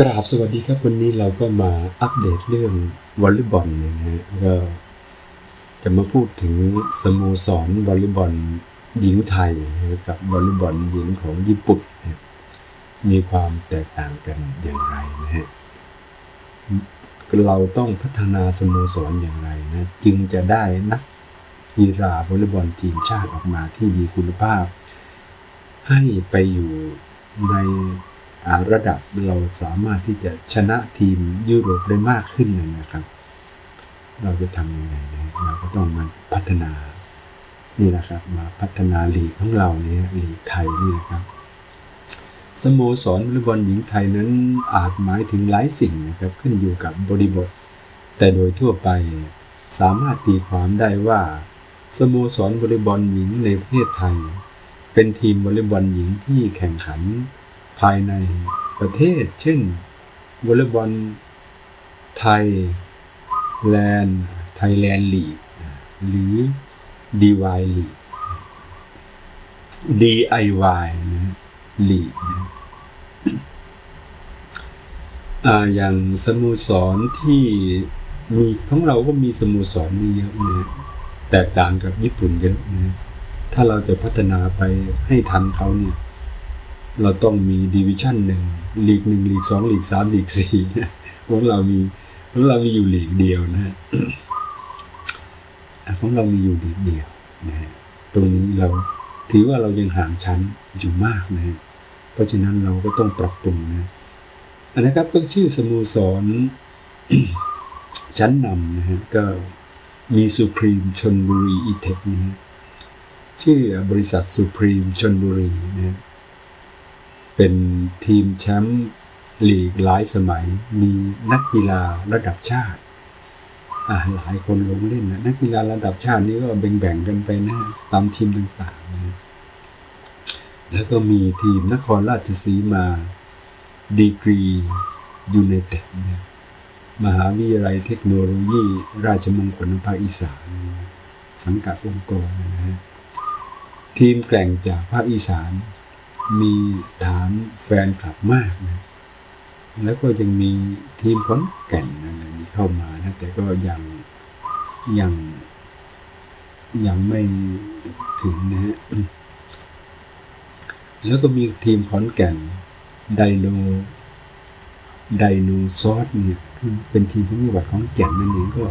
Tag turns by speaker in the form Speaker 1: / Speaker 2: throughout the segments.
Speaker 1: กราบสวัสดีครับ วันนี้เราก็มาอัปเดตเรื่องวอลเลย์บอลนะฮะก็จะมาพูดถึงสโมสรวอลเลย์บอลหญิงไทยนะกับวอลเลย์บอลหญิงของญี่ปุ่นนะมีความแตกต่างกันอย่างไรนะฮะเราต้องพัฒนาสโมสรอย่างไรนะจึงจะได้นักกีฬาวอลเลย์บอลทีมชาติออกมาที่มีคุณภาพ ให้ไปอยู่ใน ระดับเราสามารถที่จะชนะทีมยุโรปได้มากขึ้นเลยนะครับ เราจะทำยังไงนะเราก็ต้องมาพัฒนานี่นะครับ มาพัฒนาลีกของเราเนี่ยลีกไทยนี่นะครับสโมสรวอลเลย์บอลหญิงไทยนั้นอาจหมายถึงหลายสิ่งนะครับขึ้นอยู่กับบริบท แต่โดยทั่วไปสามารถตีความได้ว่าสโมสรวอลเลย์บอลหญิงในประเทศไทย เป็นทีมวอลเลย์บอลหญิงที่แข่งขัน ภายในประเทศ เช่นวอลเลย์บอลไทยแลนด์ไทยแลนด์ลีกหรือ DY ลีก DIY นะลีกนะอ่าอย่างสโมสรที่มีของเราก็มีสโมสรมีเยอะนะแตกต่างกับญี่ปุ่นเยอะนะถ้าเราจะพัฒนาไปให้ทันเขาเนี่ย เราต้องมีดิวิชั่นหนึ่งลีกหนึ่งลีกสองลีกสามลีกสี่ของเรามีของเรามีอยู่ลีกเดียวนะฮะอะของเรามีอยู่ลีกเดียวนะฮะตรงนี้เราถือว่าเรายังห่างชั้นอยู่มากนะฮะเพราะฉะนั้นเราก็ต้องปรับปรุงนะอันนะครับก็ชื่อสโมสรชั้นนำนะฮะก็มีสุพรีมชนบุรีอีเทคนะฮะชื่อบริษัทสุพรีมชนบุรีนะฮะ เป็นทีมแชมป์ลีกหลายสมัย มีนักกีฬาระดับชาติอ่าหลายคนลงเล่นนะนักกีฬาระดับชาตินี่ก็แบ่งๆกันไปนะตามทีมต่างๆนะแล้วก็มีทีมนครราชสีมาดีกรียูไนเต็ดนะมหาวิทยาลัยเทคโนโลยี ราชมงคลภาคอีสาน สังกัดองค์กรนะฮะทีมแกร่งจากภาคอีสาน มีฐานแฟนคลับมากนะแล้วก็ยังมีทีมขอนแก่นอะไรนี้เข้ามานะแต่ก็ยังยังยังไม่ถึงนะฮะแล้วก็มีทีมขอนแก่นไดโนไดโนซอสเนี่ยคือเป็นทีมของจังหวัดขอนแก่นนั่นเองก็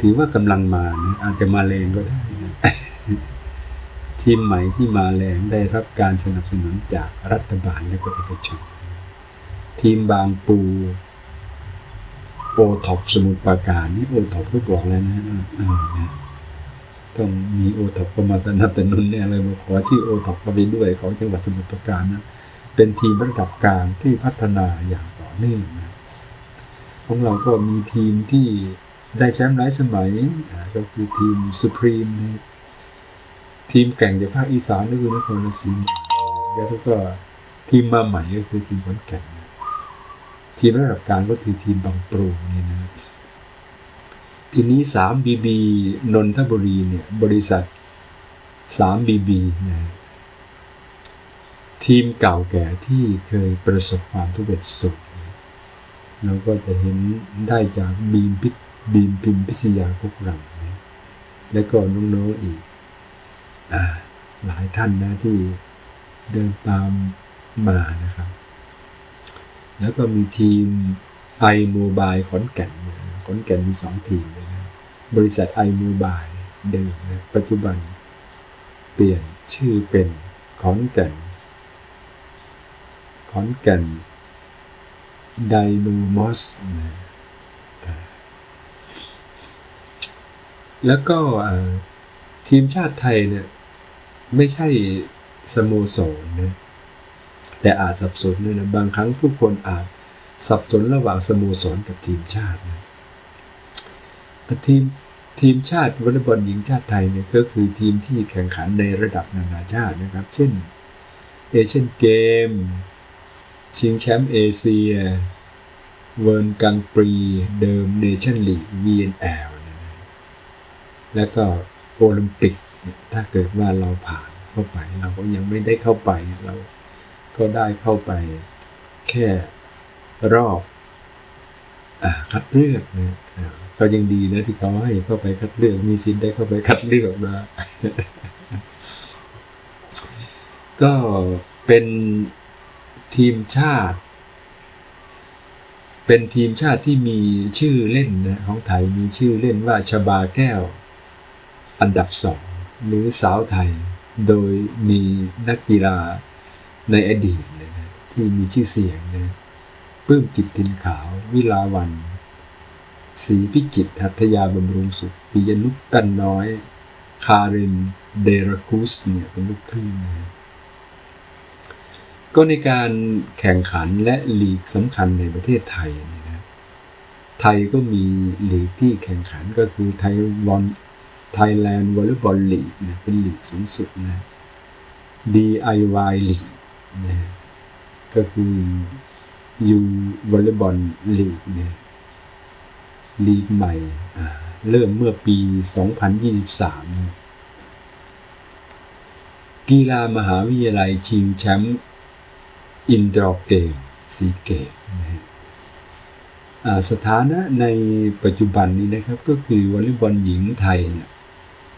Speaker 1: ถือว่ากำลังมานะอาจจะมาแรงก็ได้นะ ทีมใหม่ที่มาแรงได้รับการสนับสนุนจากรัฐบาลและก็เอกชน ทีมบางปูโอท็อปสมุทรปราการนี่โอท็อปก็บอกแล้วนะเออนะต้องมีโอท็อปก็มาสนับสนุนเนี่ยเลยมาขอชื่อโอท็อปก็ไปด้วยของจังหวัดสมุทรปราการนะเป็นทีมระดับกลางที่พัฒนาอย่างต่อเนื่องนะของเราก็มีทีมที่ได้แชมป์หลายสมัยก็คือทีมสุพรีมน ทีมแข่งจากภาคอีสานก็คือนครราชสีมาแล้วก็ทีมมาใหม่ก็คือทีมขอนแก่นทีมระดับกลางก็คือทีมบางปรูนี่นะทีนี้ 3BB นนทบุรีเนี่ยบริษัท 3BB นะทีมเก่าแก่ที่เคยประสบความทุกข์เร็จสุดเราก็จะเห็นได้จากบีมพิบีมพิมพิศยาพวกเราและก็น้องๆอีก หลายท่านนะที่เดินตามมานะครับ แล้วก็มีทีมไอโมบายขอนแก่นนะขอนแก่นมีสองทีมเลยนะบริษัทไอโมบายเดิมนะปัจจุบันเปลี่ยนชื่อเป็นขอนแก่นขอนแก่นไดโนมอสนะแล้วก็อ่า ทีมชาติไทยเนี่ยไม่ใช่สโมสรนะแต่อาจสับสนด้วยนะบางครั้งผู้คนอาจสับสนระหว่างสโมสรกับทีมชาตินะทีมทีมชาติวอลเลย์บอลหญิงชาติไทยเนี่ยก็คือทีมที่แข่งขันในระดับนานาชาตินะครับ เช่นเอเชียนเกม ชิงแชมป์เอเชียเวิร์นกังปรีเดิมเนชั่นลีก VNL นะแล้วก็ โอลิมปิก ถ้าเกิดว่าเราผ่านเข้าไป เราก็ยังไม่ได้เข้าไป เราก็ได้เข้าไปแค่รอบอคัดเลือกนะก็ยังดีนะที่เขาให้เข้าไปคัดเลือกมีสิทธิ์ได้เข้าไปคัดเลือกนะก็เป็นทีมชาติ เป็นทีมชาติที่มีชื่อเล่นนะของไทยมีชื่อเล่นว่าชบาแก้ว อันดับสองหรือสาวไทย โดยมีนักกีฬาในอดีตเลยนะที่มีชื่อเสียงนะปื้มจิตตินขาว วิลาวันศรีพิจิตหัตยาบำรุงสุขปิยนุตตันน้อย คาริน เดรคุสเนี่ยเป็นลูกครึ่งนะก็ในการแข่งขันและลีกสำคัญในประเทศไทยเนี่ยนะไทยก็มีลีกที่แข่งขันก็คือไทย วอล Thailand Volleyball League นะเป็นลีกสูงสุดนะ DIY League นะก็คือ U Volleyball League นะลีกใหม่ เริ่มเมื่อปี 2023นะกีฬามหาวิทยาลัยชิงแชมป์อินดอร์เกมซีเกมนะสถานะในปัจจุบันนี้นะครับก็คือวอลเลย์บอลหญิงไทยเนี่ย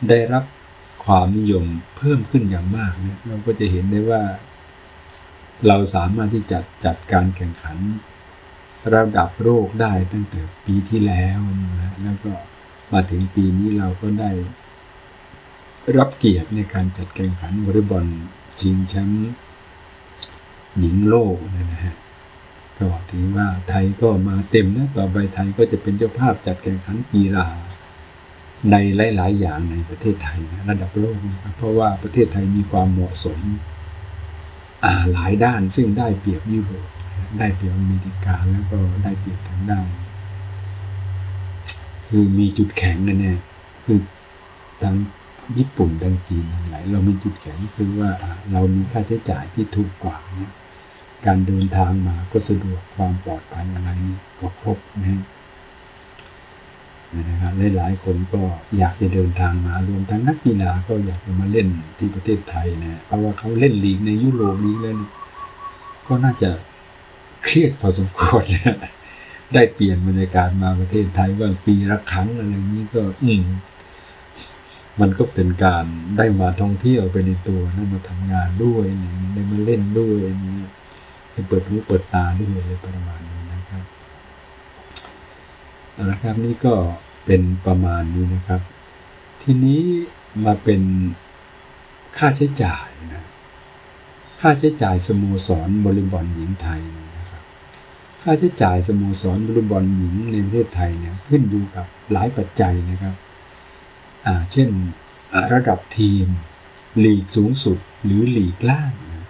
Speaker 1: ได้รับความนิยมเพิ่มขึ้นอย่างมากเนี่ยเราก็จะเห็นได้ว่า เราสามารถที่จะจัดการแข่งขัน ระดับโลกได้ตั้งแต่ปีที่แล้วนะแล้วก็มาถึงปีนี้เราก็ได้ รับเกียรติในการจัดแข่งขันวอลเลย์บอลชิงแชมป์หญิงโลกเนี่ยนะฮะก็ถือว่าไทยก็มาเต็มนะต่อไปไทยก็จะเป็นเจ้าภาพจัดแข่งขันกีฬา ในหลาย ๆ อย่างในประเทศไทยนะระดับโลกนะครับเพราะว่าประเทศไทยมีความเหมาะสมหลายด้านซึ่งได้เปรียบยุโรปได้เปรียบอเมริกาแล้วก็ได้เปรียบทางด้านคือมีจุดแข็งนะเนี่ยคือทางญี่ปุ่นทางจีนทั้งหลายเรามีจุดแข็งคือว่าเรามีค่าใช้จ่ายที่ถูกกว่าเนี่ยการเดินทางมาก็สะดวกความปลอดภัยอะไรก็ครบนะฮะ นะครับหลายๆคนก็อยากจะเดินทางมารวมทั้งนักกีฬาก็อยากจะมาเล่นที่ประเทศไทยนะเพราะว่าเขาเล่นลีกในยุโรปนี้แล้วก็น่าจะเครียดพอสมควรนะได้เปลี่ยนบรรยากาศมาประเทศไทยว่างปีละครั้งอะไรอย่างนี้ก็ อืมมันก็เป็นการได้มาท่องเที่ยวไปในตัวนะมาทำงานด้วยอย่างนี้ได้มาเล่นด้วยอย่างนี้เปิดหูเปิดตาด้วยอะไรประมาณนี้นะครับเอาละครับนี่ก็ เป็นประมาณนี้นะครับ ทีนี้มาเป็นค่าใช้จ่ายนะ ค่าใช้จ่ายสโมสรบริบอลหญิงไทยนะครับ ค่าใช้จ่ายสโมสรบริบอลหญิงในประเทศไทยเนี่ยขึ้นอยู่กับหลายปัจจัยนะครับ อ่า เช่นระดับทีม ลีกสูงสุดหรือลีกล่างนะ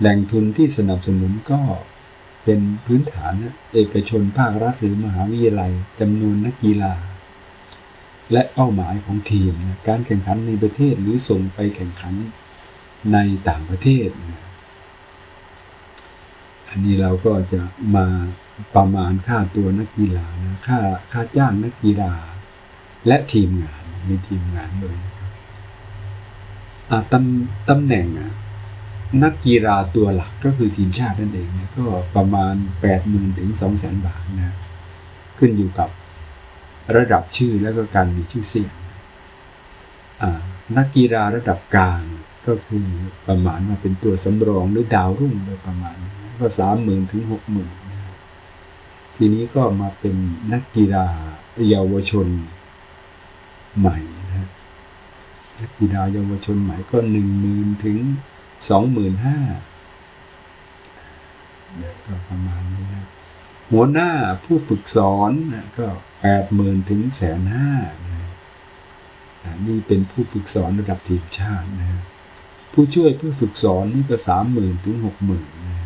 Speaker 1: แหล่งทุนที่สนับสนุนก็ เป็นพื้นฐานนะเอกชนภาครัฐหรือมหาวิทยาลัยจำนวนนักกีฬา และเป้าหมายของทีมการแข่งขันในประเทศหรือส่งไปแข่งขันในต่างประเทศ อันนี้เราก็จะมาประมาณค่าตัวนักกีฬานะค่าค่าจ้างนักกีฬา และทีมงานมีทีมงานด้วยนะครับอ่าตำตำแหน่งอะ นักกีฬาตัวหลักก็คือทีมชาตินั่นเองเนี่ยก็ประมาณ 8 0,000ื่นถึง2 0 0 0 0 0 บาทนะขึ้นอยู่กับระดับชื่อแล้วก็การมีชื่อเสียงนักกีฬาระดับกลางก็คือประมาณว่าเป็นตัวสำรองหรือดาวรุ่งโดยประมาณ ก็สามหมื่นถึงหกหมื่นนะทีนี้ก็มาเป็นนักกีฬาเยาวชนใหม่นะนักกีฬาเยาวชนใหม่ก็หนึ่งหมื่นถึง สองหมื่นห้าเนี่ยก็ประมาณนี้นะ หัวหน้าผู้ฝึกสอนนะก็แปดหมื่นถึงแสนห้านี่เป็นผู้ฝึกสอนระดับทีมชาตินะ ผู้ช่วยผู้ฝึกสอนนี่ก็สามหมื่นถึงหกหมื่นนะ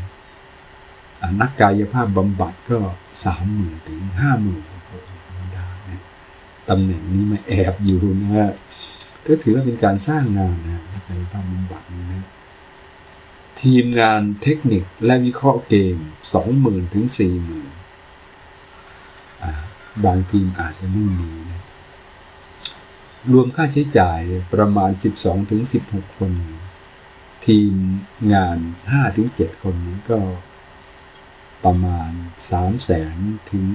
Speaker 1: นักกายภาพบำบัดก็สามหมื่นถึงห้าหมื่นธรรมดานะตำแหน่งนี้มาแอบอยู่นะฮะก็ถือว่าเป็นการสร้างงานนะนักกายภาพบำบัดนี่นะ ทีมงานเทคนิคและวิเคราะห์เกม 20,000 ถึง 40,000อ่าบางทีมอาจจะไม่มีนะรวมค่าใช้จ่ายประมาณ 12 ถึง 16 คน ทีมงาน 5 ถึง 7 คนนี้ก็ประมาณ 3 0 0แสนถึง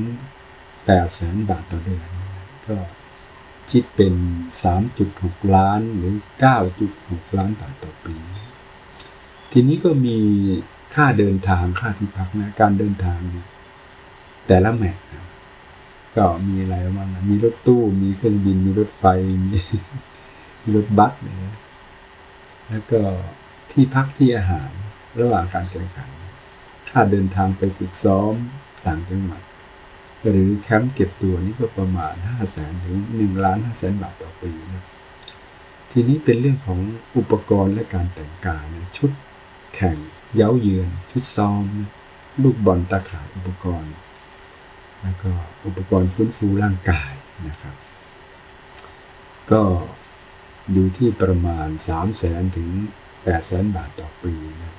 Speaker 1: 8 แสนบาทต่อเดือน ก็คิดเป็น 3.6 ล้านหรือ 9.6 ล้านบาทต่อปี ทีนี้ก็มีค่าเดินทางค่าที่พักนะการเดินทางเนี่ยแต่ละแมตช์นะก็มีอะไรบ้างนะมีรถตู้มีเครื่องบินมีรถไฟมีมีรถบัสนะแล้วก็ที่พักที่อาหารระหว่างการแข่งขัน ค่าเดินทางไปฝึกซ้อมต่างจังหวัด หรือแคมป์เก็บตัวนี่ก็ประมาณ5 0 0แสนถึง1ล้าน5แสนบาทต่อปีนะทีนี้เป็นเรื่องของอุปกรณ์และการแต่งกายนะชุด แข่ง เย้าเยือนชุดซ้อม ลูกบอลตาข่ายอุปกรณ์ แล้วก็อุปกรณ์ฟื้นฟูร่างกายนะครับ ก็อยู่ที่ประมาณ 3 0 0แสนถึง8แสนบาทต่อปีนะ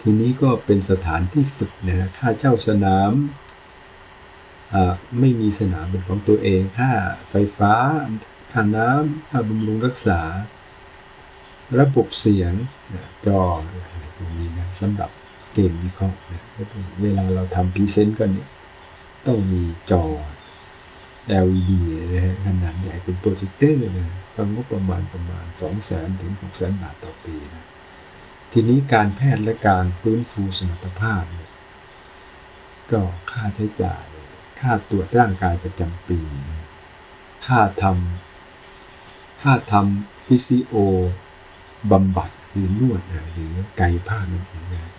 Speaker 1: ทีนี้ก็เป็นสถานที่ฝึกนะค่าเช่าสนามไม่มีสนามเป็นของตัวเอง ค่าไฟฟ้า ค่าน้ำค่าบำรุงรักษา ระบบเสียงจออะไรพวกนี้นะสำหรับเกมวิเคราะห์นะเวลาเราทำพรีเซนต์ก็เนี่ยต้องมีจอ LED นะฮะขนาดใหญ่เป็นโปรเจคเตอร์นะก็งบประมาณประมาณ 2 0 0 0 0 0 ถึง 6 0 0 0 0 บาทต่อปีนะทีนี้การแพทย์และการฟื้นฟูสมรรถภาพ ก็ค่าใช้จ่าย ค่าตรวจร่างกายประจำปี ค่าทำค่าทำฟิสิโอ บำบัดคือนวดหรือกายภาพนั่นเองนะ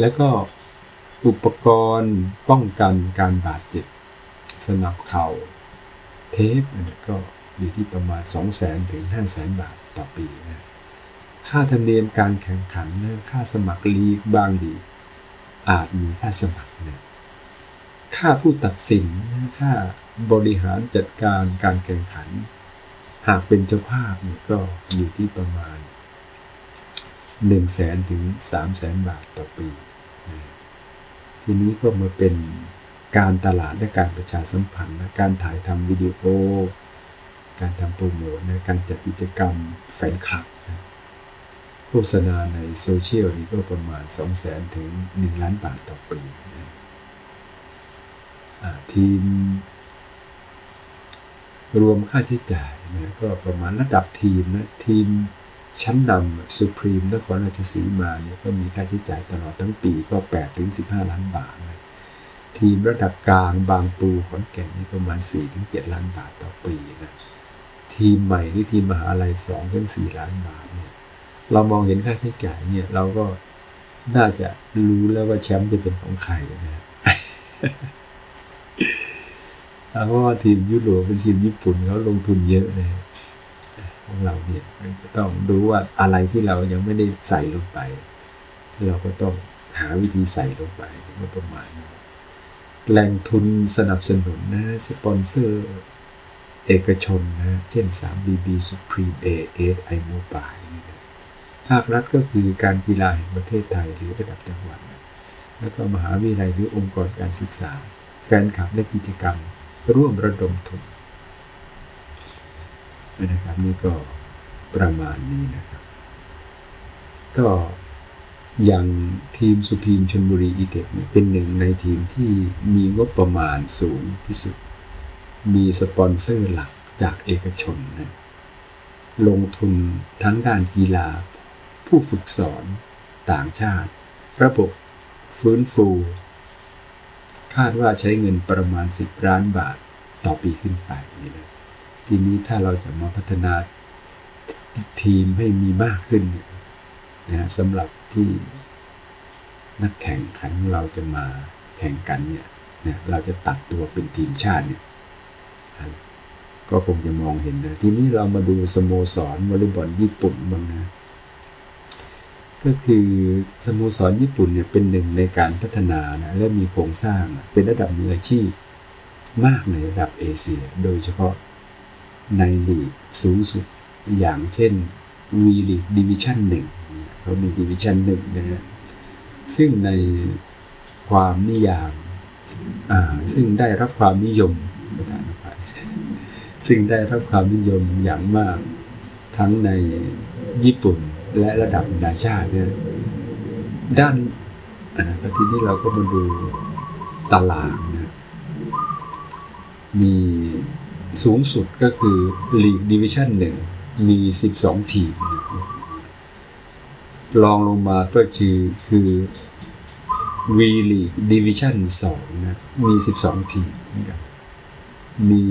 Speaker 1: แล้วก็อุปกรณ์ป้องกันการบาดเจ็บ สนับเข่าเทปนี่ยก็อยู่ที่ประมาณ 2 0 0 0 0 0 ถึง5 0 0 0 0 0 บาทต่อปีนะค่าธรรมเนียมการแข่งขันนะค่าสมัครลีกบางดี อาจมีค่าสมัครนะค่าผู้ตัดสินนะค่าบริหารจัดการการแข่งขัน หากเป็นเจ้าภาพเนี่ยก็อยู่ที่ประมาณ 1 0 0 0 0แสนถึง3 0 0แสนบาทต่อปี ทีนี้ก็มาเป็นการตลาดและการประชาสัมพันธ์นะการถ่ายทำวิดีโอ การทำโปรโมทนะการจัดกิจกรรมแฟนคลับโฆษณาในโซเชียลนี่ก็ประมาณ 2 0 0แสนถึง 1 ล้านบาทต่อปีทีม รวมค่าใช้จ่ายนะก็ประมาณระดับทีมนะทีม ชั้นนำสุพรีมนครราชสีมาเนี่ยก็มีค่าใช้จ่ายตลอดทั้งปีก็8ถึง15 ล้านบาทนะทีมระดับกลางบางปูขอนแก่นนี่ประมาณ4ถึง7ล้านบาทต่อปีนะทีมใหม่ที่ทีมมหาลัย2ถึง4ล้านบาทเนี่ยเรามองเห็นค่าใช้จ่ายเนี่ยเราก็น่าจะรู้แล้วว่าแชมป์จะเป็นของใครนะเพราะว่าทีมยุโรปเป็นทีมญี่ปุ่นเขาลงทุนเยอะเลย ของเราเนี่ยก็ต้องดูว่าอะไรที่เรายังไม่ได้ใส่ลงไป เราก็ต้องหาวิธีใส่ลงไปก็ประมาณแหล่งทุนสนับสนุนนะสปอนเซอร์เอกชนนะ เช่น 3BB Supreme AS iMobile นะภาครัฐก็คือการกีฬาแห่งประเทศไทยหรือระดับจังหวัดนะแล้วก็มหาวิทยาลัยหรือองค์กรการศึกษา แฟนคลับและกิจกรรม ร่วมระดมทุน นะครับ นี่ก็ประมาณนี้นะครับ ก็อย่างทีมสุพีมชนบุรีอีเทคเนี่ยเป็นหนึ่งในทีมที่มีงบประมาณสูงที่สุด มีสปอนเซอร์หลักจากเอกชนนะลงทุนทั้งด้านกีฬา ผู้ฝึกสอนต่างชาติ ระบบฟื้นฟู คาดว่าใช้เงินประมาณ 10 ล้านบาทต่อปีขึ้นไปนี่นะ ทีนี้ถ้าเราจะมาพัฒนาทีมให้มีมากขึ้นนี่ยนะสำหรับที่นักแข่งขันของเราจะมาแข่งกันเนี่ยนะเราจะตัดตัวเป็นทีมชาติเนี่ยก็คงจะมองเห็นนะ ทีนี้เรามาดูสโมสรวอลเลย์บอลญี่ปุ่นบ้างนะ ก็คือสโมสรญี่ปุ่นเนี่ยเป็นหนึ่งในการพัฒนานะและมีโครงสร้างเป็นระดับมืออาชีพมากในระดับเอเชีย โดยเฉพาะ ในลีกสูงสุด อย่างเช่น V League Division 1เขามี Division 1นะฮะซึ่งในความนิยามซึ่งได้รับความนิยมประธานอภัยซึ่งได้รับความนิยมอย่างมากทั้งในญี่ปุ่นและระดับนานาชาติเนี่ยด้านอ่าก็ทีนี้เราก็มาดูตารางนะมี สูงสุดก็คือลีกดิวิชั่นหนึ่งมี12 ทีมนะครับรองลงมาก็คือคือ V League Division 2นะมี 12 ทีมนะครับมี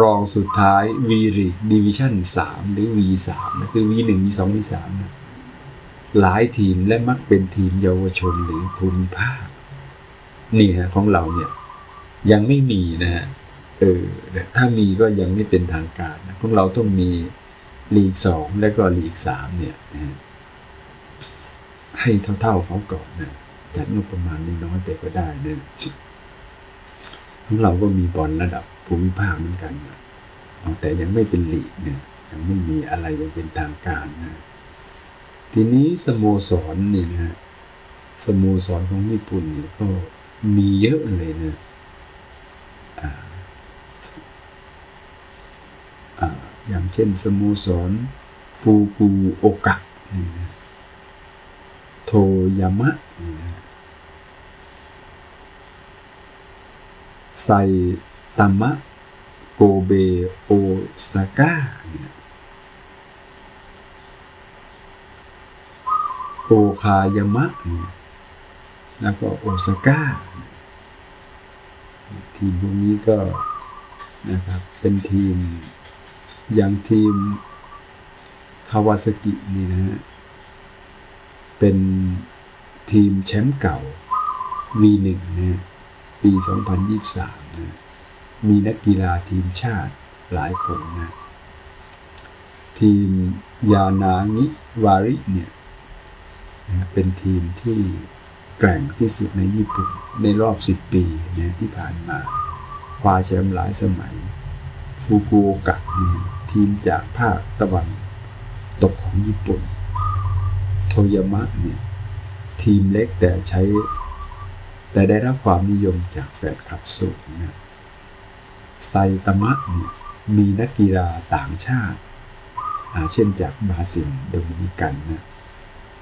Speaker 1: รองสุดท้าย V League Division 3หรือ V3 นะคือ V1 V2 V3 นะหลายทีมและมักเป็นทีมเยาวชนหรือภูมิภาค นี่ฮะของเราเนี่ยยังไม่มีนะฮะ เออถ้ามีก็ยังไม่เป็นทางการนะของเราต้องมีลีกสองและก็ลีกสามเนี่ยนะให้เท่าๆเขาก่อนนะจัดงบประมาณน้อยๆไปก็ได้นะของเราก็มีบอลระดับภูมิภาคเหมือนกันนะแต่ยังไม่เป็นลีกเนี่ยยังไม่มีอะไรยังเป็นทางการนะทีนี้สโมสรนี่นะสโมสรของญี่ปุ่นเนี่ยก็มีเยอะเลยนะอ่า อย่างเช่นสโมสร ฟูกุโอกะนี่นะโทยามะนี่นะไซตามะ โกเบ โอซาก้านี่นะโอคายามะเนี่ยแล้วก็โอซาก้าทีมพวกนี้ก็นะครับเป็นทีม อย่างทีมคาวาซากินี่นะฮะ เป็นทีมแชมป์เก่า V1 นะปี 2023นะมีนักกีฬาทีมชาติหลายคนนะ ทีมยานางิวาริเนี่ยนะเป็นทีมที่แกร่งที่สุดในญี่ปุ่นในรอบ 10 ปีนะที่ผ่านมาคว้าแชมป์หลายสมัย ฟูกุโอกะเนี่ย ทีมจากภาคตะวันตกของญี่ปุ่น โทยามะเนี่ยทีมเล็กแต่ใช้ แต่ได้รับความนิยมจากแฟนคลับสูงนะไซตามะเนี่ยมีนักกีฬาต่างชาติ เช่นจากบราซิลโดมินิกันนะ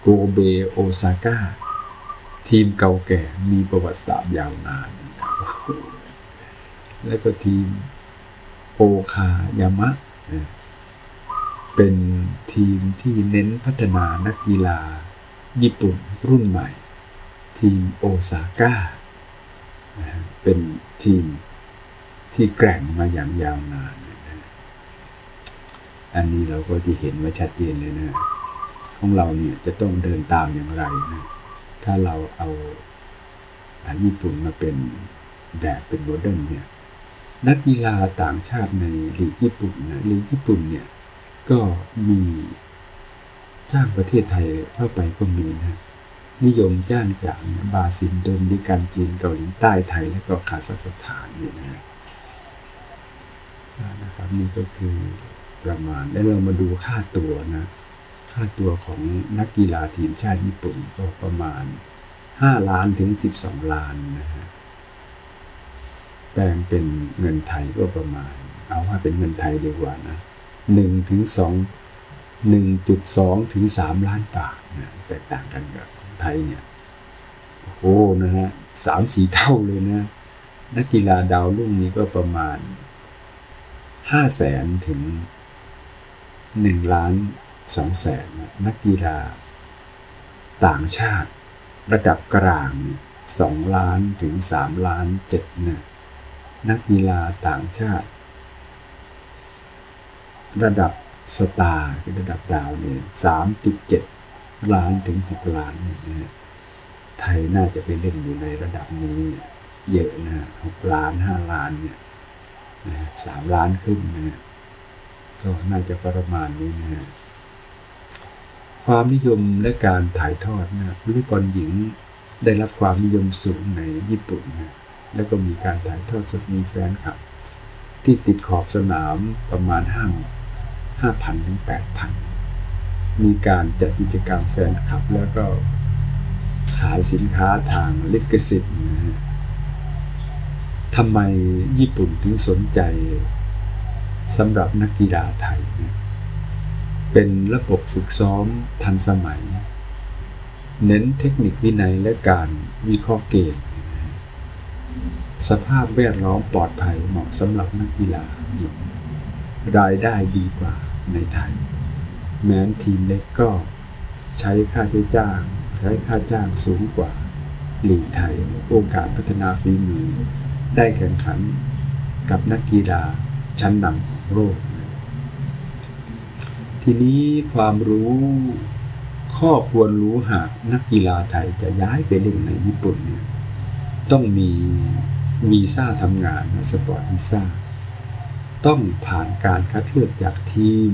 Speaker 1: โกเบโอซาก้า ทีมเก่าแก่มีประวัติศาสตร์ยาวนานและก็ทีมโอคายามะ เป็นทีมที่เน้นพัฒนานักกีฬา ญี่ปุ่นรุ่นใหม่ ทีมโอซาก้า เป็นทีมที่แกร่งมาอย่างยาวนานนะอันนี้เราก็ที่เห็นไว้ชัดเจนเลยนะของเราเนี่ยจะต้องเดินตามอย่างไรนะ ถ้าเราเอาอาญี่ปุ่นมาเป็นแบบเป็นโมเดิร์นเนี่ย นักกีฬาต่างชาติในลีกญี่ปุ่นนะลีกญี่ปุ่นเนี่ยก็มีจ้างประเทศไทยเข้าไปก็มีนะนิยมจ้างจากบราซิลโดมินิกันจีนเกาหลีใต้ไทยและก็คาซัคสถานเนี่ยนะนะครับนี่ก็คือประมาณแล้วเรามาดูค่าตัวนะค่าตัวของนักกีฬาทีมชาติญี่ปุ่นก็ประมาณ 5 ล้านถึง 12 ล้านนะฮะ แปลงเป็นเงินไทยก็ประมาณ เอาว่าเป็นเงินไทยดีกว่านะ1ถึง2 1.2ถึง3ล้านบาทนะแตกต่างกันกับไทยเนี่ยโอ้นะฮะสามสี่เท่าเลยนะ นักกีฬาดาวรุ่งนี้ก็ประมาณ5แสนถึง1ล้านสองแสนนักกีฬา ต่างชาติ ระดับกลางสองล้านถึงสามล้านเจ็ดนะ นักกีฬาต่างชาติ ระดับสตาร์คือระดับดาวเนี่ยสามจุดเจ็ดล้านถึงหกล้านเนี่ยนะไทยน่าจะไปเล่นอยู่ในระดับนี้ เยอะนะหกล้านห้าล้านเนี่ยนะสามล้านขึ้นนะก็น่าจะประมาณนี้นะฮะความนิยมและการถ่ายทอดนะวอลเลย์บอลหญิงได้รับความนิยมสูงในญี่ปุ่นนะ แล้วก็มีการถ่ายทอดสดมีแฟนคลับ ที่ติดขอบสนามประมาณห้าห้าพันถึงแปดพันมีการจัดกิจกรรมแฟนคลับ แล้วก็ขายสินค้าทางลิขสิทธิ์นะฮะทำไมญี่ปุ่นถึงสนใจสำหรับนักกีฬาไทยนะเป็นระบบฝึกซ้อมทันสมัย เน้นเทคนิควินัยและการวิเคราะห์เกม สภาพแวดล้อมปลอดภัยเหมาะสำหรับนักกีฬาหญิง รายได้ดีกว่าในไทย แม้นทีมเล็กก็ใช้ค่าใช้จ้างใช้ค่าจ้างสูงกว่าหลีกไทยโอกาสพัฒนาฝีมือ ได้แข่งขันกับนักกีฬาชั้นนำของโลก ทีนี้ความรู้ข้อควรรู้หากนักกีฬาไทยจะย้ายไปเล่นในญี่ปุ่นเนี่ย ต้องมีวีซ่าทำงานนะสปอร์ตวีซ่าต้องผ่านการคัดเลือกจากทีม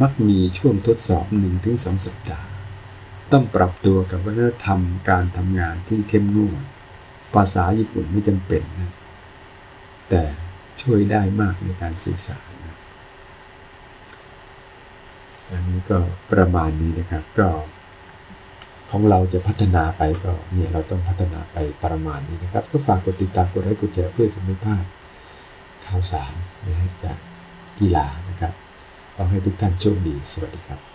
Speaker 1: มักมีช่วงทดสอบ 1-2 สัปดาห์ ต้องปรับตัวกับวัฒนธรรมการทำงานที่เข้มงวดภาษาญี่ปุ่นไม่จำเป็นนะแต่ช่วยได้มากในการสื่อสารนะอันนี้ก็ประมาณนี้นะครับก็ ของเราจะพัฒนาไปก็เนี่ยเราต้องพัฒนาไปประมาณนี้นะครับ ก็ฝากกดติดตามกดไลค์กดแชร์เพื่อจะไม่พลาดข่าวสารนะฮะจากกีฬานะครับขอให้ทุกท่านโชคดี สวัสดีครับ